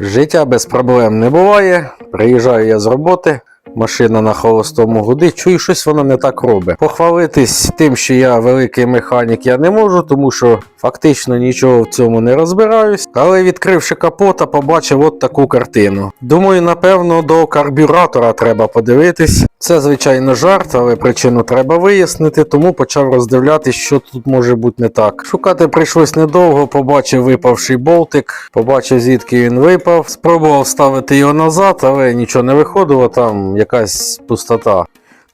Життя без проблем не буває. Приїжджаю я з роботи. Машина на холостому гуди, чую, щось вона не так робить. Похвалитись тим, що я великий механік, я не можу, тому що фактично нічого в цьому не розбираюсь. Але відкривши капота, побачив от таку картину. Думаю, напевно, до карбюратора треба подивитись. Це, звичайно, жарт, але причину треба вияснити, тому почав роздивлятись, що тут може бути не так. Шукати прийшлось недовго, побачив випавший болтик, побачив, звідки він випав. Спробував ставити його назад, але нічого не виходило, там якась пустота.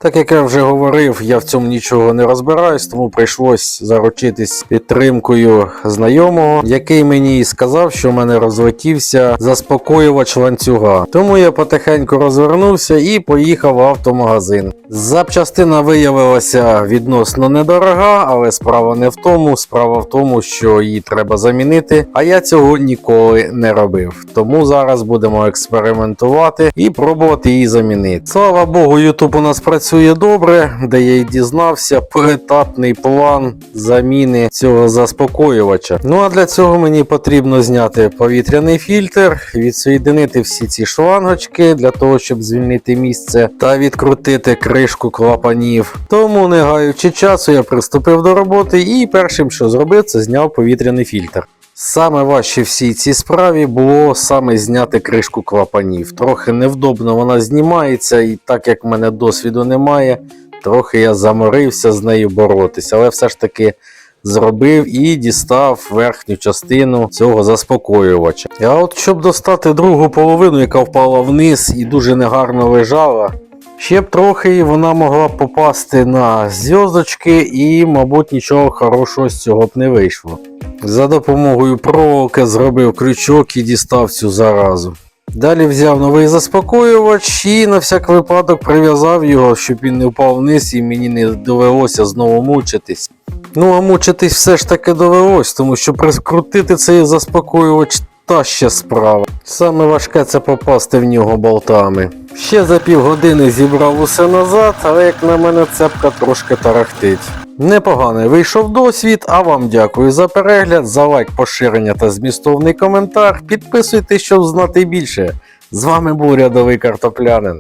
Так як я вже говорив, я в цьому нічого не розбираюсь, тому прийшлось заручитись підтримкою знайомого, який мені сказав, що в мене розлетівся заспокоювач ланцюга. Тому я потихеньку розвернувся і поїхав в автомагазин. Запчастина виявилася відносно недорога, але справа не в тому. Справа в тому, що її треба замінити. А я цього ніколи не робив. Тому зараз будемо експериментувати і пробувати її замінити. Слава Богу, YouTube у нас працює добре, де я й дізнався поетапний план заміни цього заспокоювача. Ну а для цього мені потрібно зняти повітряний фільтр, відсоєдинити всі ці шлангочки для того, щоб звільнити місце та відкрутити кришку клапанів. Тому, не гаючи часу, я приступив до роботи і першим, що зробив, це зняв повітряний фільтр. Саме важче всій цій справі було саме зняти кришку клапанів. Трохи невдобно вона знімається, і так як в мене досвіду немає, трохи я заморився з нею боротися, але все ж таки зробив і дістав верхню частину цього заспокоювача. А от щоб достати другу половину, яка впала вниз і дуже негарно лежала, ще б трохи вона могла б попасти на зв'язочки, і, мабуть, нічого хорошого з цього б не вийшло. За допомогою проволоки зробив крючок і дістав цю заразу. Далі взяв новий заспокоювач і на всяк випадок прив'язав його, щоб він не впав вниз і мені не довелося знову мучитись. Ну а мучитись все ж таки довелось, тому що прикрутити цей заспокоювач та ще справа. Саме важке це попасти в нього болтами. Ще за півгодини зібрав усе назад, але як на мене цепка трошки тарахтить. Непоганий вийшов досвід, а вам дякую за перегляд, за лайк, поширення та змістовний коментар. Підписуйтесь, щоб знати більше. З вами був рядовий картоплянин.